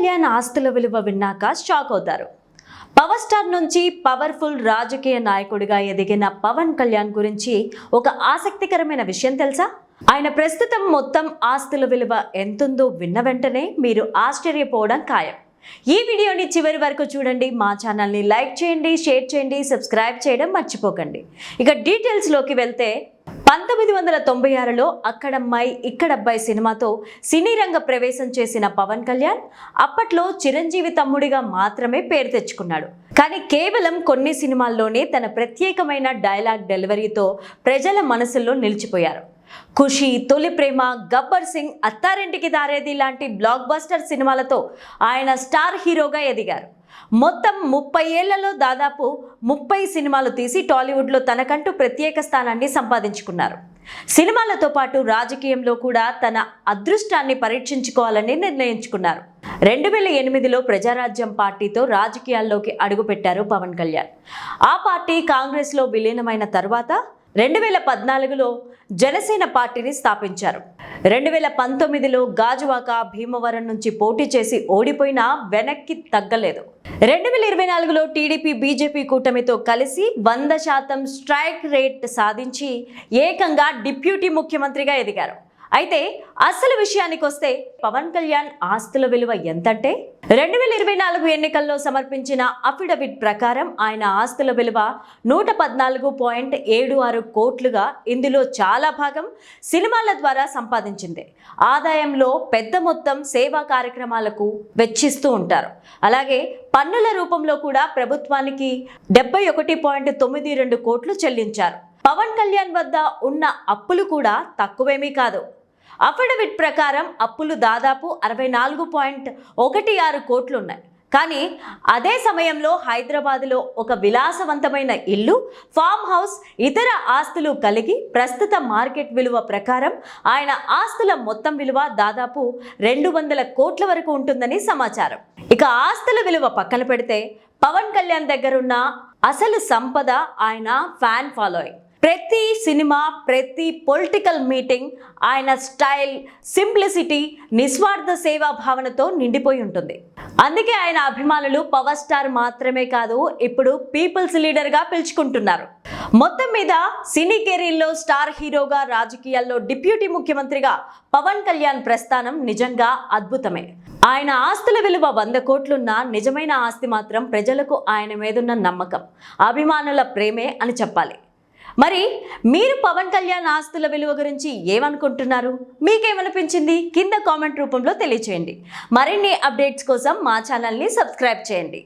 కళ్యాణ్ ఆస్తుల విలువ విన్నాక షాక్ అవుతారు. పవర్ స్టార్ నుంచి పవర్ఫుల్ రాజకీయ నాయకుడిగా ఎదిగిన పవన్ కళ్యాణ్ గురించి ఒక ఆసక్తికరమైన విషయం తెలుసా? ఆయన ప్రస్తుతం మొత్తం ఆస్తుల విలువ ఎంతుందో విన్న వెంటనే మీరు ఆశ్చర్యపోవడం ఖాయం. ఈ వీడియోని చివరి వరకు చూడండి మా ఛానల్ని లైక్ చేయండి షేర్ చేయండి సబ్స్క్రైబ్ చేయడం మర్చిపోకండి. ఇక డీటెయిల్స్లోకి వెళ్తే పంతొమ్మిది వందల తొంభై ఆరులో అక్కడమ్మాయి ఇక్కడబ్బాయి సినిమాతో సినీ రంగ ప్రవేశం చేసిన పవన్ కళ్యాణ్ అప్పట్లో చిరంజీవి తమ్ముడిగా మాత్రమే పేరు తెచ్చుకున్నాడు. కానీ కేవలం కొన్ని సినిమాల్లోనే తన ప్రత్యేకమైన డైలాగ్ డెలివరీతో ప్రజల మనసుల్లో నిలిచిపోయారు. ఖుషి తొలి ప్రేమ గబ్బర్ సింగ్ అత్తారింటికి దారేది లాంటి బ్లాక్ బస్టర్ సినిమాలతో ఆయన స్టార్ హీరోగా ఎదిగారు. మొత్తం ముప్పై ఏళ్ళలో దాదాపు ముప్పై సినిమాలు తీసి టాలీవుడ్లో తనకంటూ ప్రత్యేక స్థానాన్ని సంపాదించుకున్నారు. సినిమాలతో పాటు రాజకీయంలో కూడా తన అదృష్టాన్ని పరీక్షించుకోవాలని నిర్ణయించుకున్నారు. రెండు వేల ఎనిమిదిలో ప్రజారాజ్యం పార్టీతో రాజకీయాల్లోకి అడుగుపెట్టారు పవన్ కళ్యాణ్. ఆ పార్టీ కాంగ్రెస్లో విలీనమైన తర్వాత రెండు వేల పద్నాలుగులో జనసేన పార్టీని స్థాపించారు. రెండు వేల పంతొమ్మిదిలో గాజువాక భీమవరం నుంచి పోటీ చేసి ఓడిపోయినా వెనక్కి తగ్గలేదు. రెండు వేల ఇరవై నాలుగులో టీడీపీ బీజేపీ కూటమితో కలిసి వంద శాతం స్ట్రైక్ రేట్ సాధించి ఏకంగా డిప్యూటీ ముఖ్యమంత్రిగా ఎదిగారు. అయితే అసలు విషయానికి వస్తే పవన్ కళ్యాణ్ ఆస్తుల విలువ ఎంతంటే? రెండు వేల ఇరవై నాలుగు ఎన్నికల్లో సమర్పించిన అఫిడవిట్ ప్రకారం ఆయన ఆస్తుల విలువ నూట పద్నాలుగు పాయింట్ ఏడు ఆరు కోట్లుగా ఇందులో చాలా భాగం సినిమాల ద్వారా సంపాదించింది. ఆదాయంలో పెద్ద మొత్తం సేవా కార్యక్రమాలకు వెచ్చిస్తూ ఉంటారు. అలాగే పన్నుల రూపంలో కూడా ప్రభుత్వానికి డెబ్బై ఒకటి పాయింట్ తొమ్మిది రెండు కోట్లు చెల్లించారు. పవన్ కళ్యాణ్ వద్ద ఉన్న అప్పులు కూడా తక్కువేమీ కాదు. అఫిడవిట్ ప్రకారం అప్పులు దాదాపు అరవై నాలుగు పాయింట్ ఒకటి ఆరు కోట్లు ఉన్నాయి కానీ అదే సమయంలో హైదరాబాద్లో ఒక విలాసవంతమైన ఇల్లు ఫామ్ హౌస్ ఇతర ఆస్తులు కలిగి ప్రస్తుత మార్కెట్ విలువ ప్రకారం ఆయన ఆస్తుల మొత్తం విలువ దాదాపు రెండు వందల కోట్ల వరకు ఉంటుందని సమాచారం. ఇక ఆస్తుల విలువ పక్కన పెడితే పవన్ కళ్యాణ్ దగ్గరున్న అసలు సంపద ఆయన ఫ్యాన్ ఫాలోయింగ్. ప్రతి సినిమా ప్రతి పొలిటికల్ మీటింగ్ ఆయన స్టైల్ సింప్లిసిటీ నిస్వార్థ సేవా భావనతో నిండిపోయి ఉంటుంది. అందుకే ఆయన అభిమానులు పవర్ స్టార్ మాత్రమే కాదు ఇప్పుడు పీపుల్స్ లీడర్గా పిలుచుకుంటున్నారు. మొత్తం మీద సినీ కెరీర్లో స్టార్ హీరోగా రాజకీయాల్లో డిప్యూటీ ముఖ్యమంత్రిగా పవన్ కళ్యాణ్ ప్రస్థానం నిజంగా అద్భుతమే. ఆయన ఆస్తుల విలువ వంద కోట్లున్న నిజమైన ఆస్తి మాత్రం ప్రజలకు ఆయన మీదున్న నమ్మకం అభిమానుల ప్రేమే అని చెప్పాలి. మరి మీరు పవన్ కళ్యాణ్ ఆస్తుల విలువ గురించి ఏమనుకుంటున్నారు? మీకేమనిపించింది? కింద కామెంట్ రూపంలో తెలియచేయండి. మరిన్ని అప్డేట్స్ కోసం మా ఛానల్ని సబ్స్క్రైబ్ చేయండి.